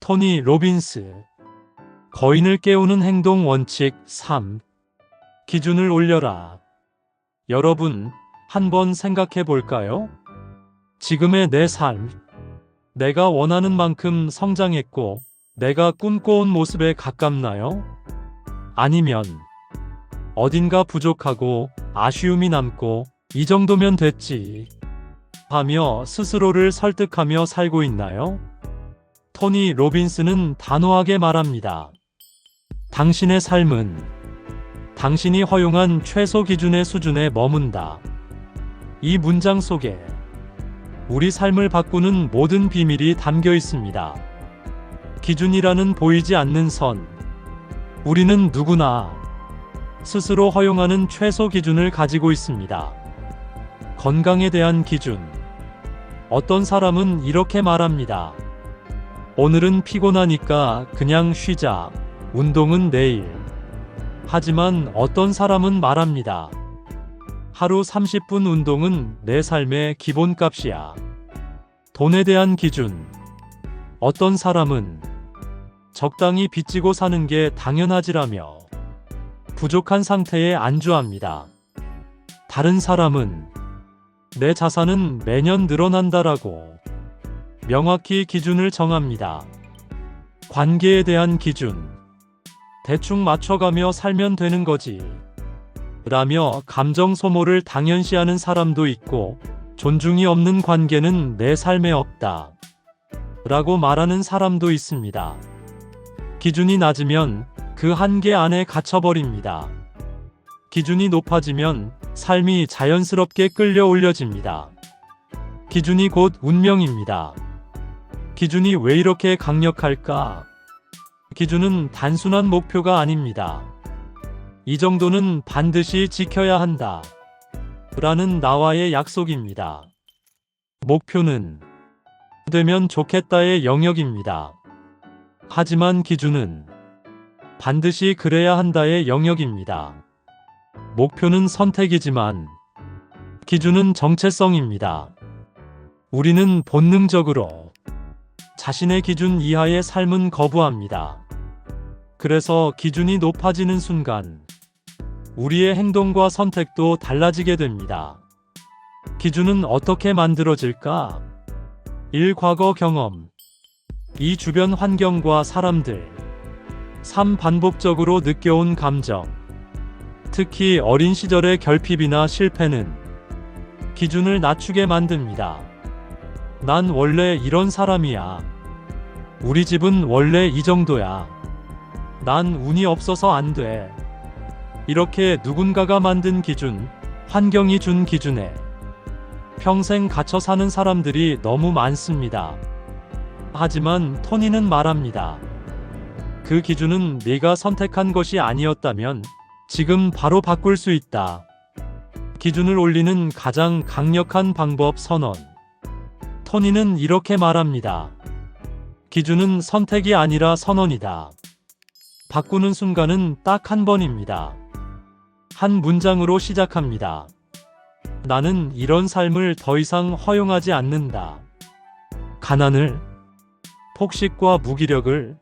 토니 로빈스 거인을 깨우는 행동 원칙 3 기준을 올려라. 여러분, 한번 생각해 볼까요? 지금의 내 삶, 내가 원하는 만큼 성장했고, 내가 꿈꿔온 모습에 가깝나요? 아니면, 어딘가 부족하고, 아쉬움이 남고, 이 정도면 됐지. 하며 스스로를 설득하며 살고 있나요? 토니 로빈스는 단호하게 말합니다. 당신의 삶은 당신이 허용한 최소 기준의 수준에 머문다. 이 문장 속에 우리 삶을 바꾸는 모든 비밀이 담겨 있습니다. 기준이라는 보이지 않는 선. 우리는 누구나 스스로 허용하는 최소 기준을 가지고 있습니다. 건강에 대한 기준. 어떤 사람은 이렇게 말합니다. 오늘은 피곤하니까 그냥 쉬자. 운동은 내일. 하지만 어떤 사람은 말합니다. 하루 30분 운동은 내 삶의 기본값이야. 돈에 대한 기준. 어떤 사람은 적당히 빚지고 사는 게 당연하지라며 부족한 상태에 안주합니다. 다른 사람은 내 자산은 매년 늘어난다라고 명확히 기준을 정합니다. 관계에 대한 기준. 대충 맞춰가며 살면 되는 거지. 라며 감정 소모를 당연시하는 사람도 있고, 존중이 없는 관계는 내 삶에 없다. 라고 말하는 사람도 있습니다. 기준이 낮으면 그 한계 안에 갇혀버립니다. 기준이 높아지면 삶이 자연스럽게 끌려 올려집니다. 기준이 곧 운명입니다. 기준이 왜 이렇게 강력할까? 기준은 단순한 목표가 아닙니다. 이 정도는 반드시 지켜야 한다. 라는 나와의 약속입니다. 목표는 되면 좋겠다의 영역입니다. 하지만 기준은 반드시 그래야 한다의 영역입니다. 목표는 선택이지만 기준은 정체성입니다. 우리는 본능적으로 자신의 기준 이하의 삶은 거부합니다. 그래서 기준이 높아지는 순간 우리의 행동과 선택도 달라지게 됩니다. 기준은 어떻게 만들어질까? 1. 과거 경험 2. 주변 환경과 사람들 3. 반복적으로 느껴온 감정 특히 어린 시절의 결핍이나 실패는 기준을 낮추게 만듭니다. 난 원래 이런 사람이야. 우리 집은 원래 이 정도야. 난 운이 없어서 안 돼. 이렇게 누군가가 만든 기준, 환경이 준 기준에 평생 갇혀 사는 사람들이 너무 많습니다. 하지만 토니는 말합니다. 그 기준은 네가 선택한 것이 아니었다면 지금 바로 바꿀 수 있다. 기준을 올리는 가장 강력한 방법 선언. 토니는 이렇게 말합니다. 기준은 선택이 아니라 선언이다. 바꾸는 순간은 딱 한 번입니다. 한 문장으로 시작합니다. 나는 이런 삶을 더 이상 허용하지 않는다. 가난을, 폭식과 무기력을,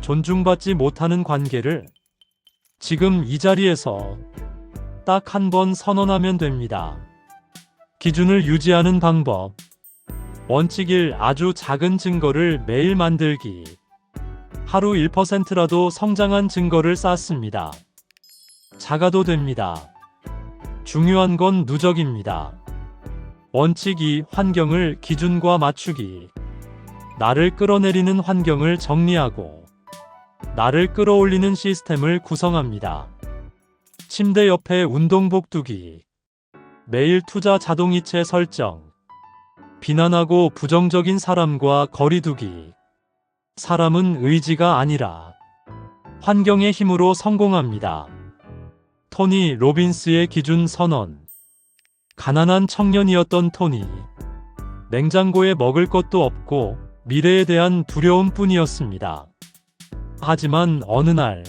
존중받지 못하는 관계를 지금 이 자리에서 딱 한 번 선언하면 됩니다. 기준을 유지하는 방법. 원칙 1 아주 작은 증거를 매일 만들기. 하루 1%라도 성장한 증거를 쌓습니다. 작아도 됩니다. 중요한 건 누적입니다. 원칙 2 환경을 기준과 맞추기. 나를 끌어내리는 환경을 정리하고 나를 끌어올리는 시스템을 구성합니다. 침대 옆에 운동복 두기. 매일 투자 자동이체 설정. 비난하고 부정적인 사람과 거리두기. 사람은 의지가 아니라 환경의 힘으로 성공합니다. 토니 로빈스의 기준 선언. 가난한 청년이었던 토니. 냉장고에 먹을 것도 없고 미래에 대한 두려움 뿐이었습니다. 하지만 어느 날,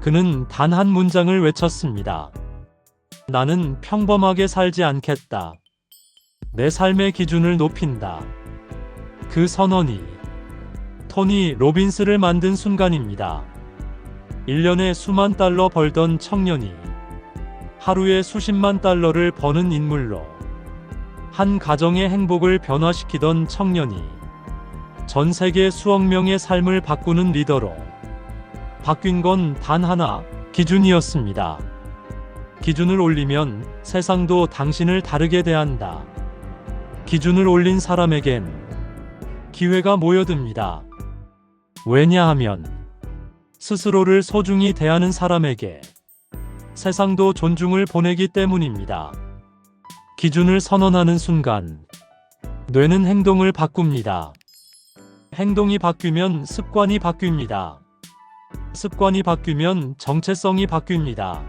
그는 단 한 문장을 외쳤습니다. 나는 평범하게 살지 않겠다. 내 삶의 기준을 높인다. 그 선언이 토니 로빈스를 만든 순간입니다. 1년에 수만 달러 벌던 청년이 하루에 수십만 달러를 버는 인물로 한 가정의 행복을 변화시키던 청년이 전 세계 수억 명의 삶을 바꾸는 리더로 바뀐 건 단 하나 기준이었습니다. 기준을 올리면 세상도 당신을 다르게 대한다. 기준을 올린 사람에겐 기회가 모여듭니다. 왜냐하면 스스로를 소중히 대하는 사람에게 세상도 존중을 보내기 때문입니다. 기준을 선언하는 순간 뇌는 행동을 바꿉니다. 행동이 바뀌면 습관이 바뀝니다. 습관이 바뀌면 정체성이 바뀝니다.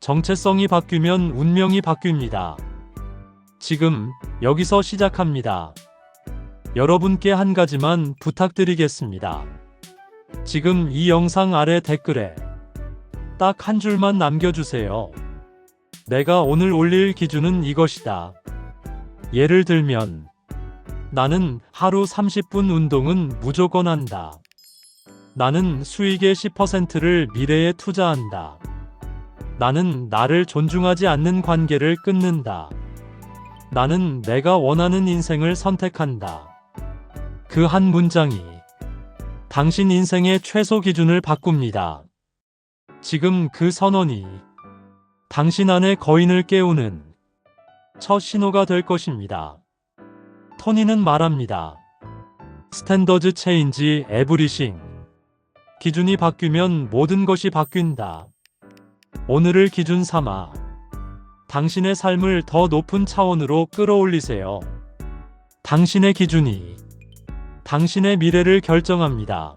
정체성이 바뀌면 운명이 바뀝니다. 지금 여기서 시작합니다. 여러분께 한 가지만 부탁드리겠습니다. 지금 이 영상 아래 댓글에 딱 한 줄만 남겨주세요. 내가 오늘 올릴 기준은 이것이다. 예를 들면, 나는 하루 30분 운동은 무조건 한다. 나는 수익의 10%를 미래에 투자한다. 나는 나를 존중하지 않는 관계를 끊는다. 나는 내가 원하는 인생을 선택한다. 그 한 문장이 당신 인생의 최소 기준을 바꿉니다. 지금 그 선언이 당신 안의 거인을 깨우는 첫 신호가 될 것입니다. 토니는 말합니다. 스탠더즈 체인지 에브리싱. 기준이 바뀌면 모든 것이 바뀐다. 오늘을 기준 삼아 당신의 삶을 더 높은 차원으로 끌어올리세요. 당신의 기준이 당신의 미래를 결정합니다.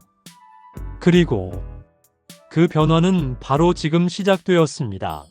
그리고 그 변화는 바로 지금 시작되었습니다.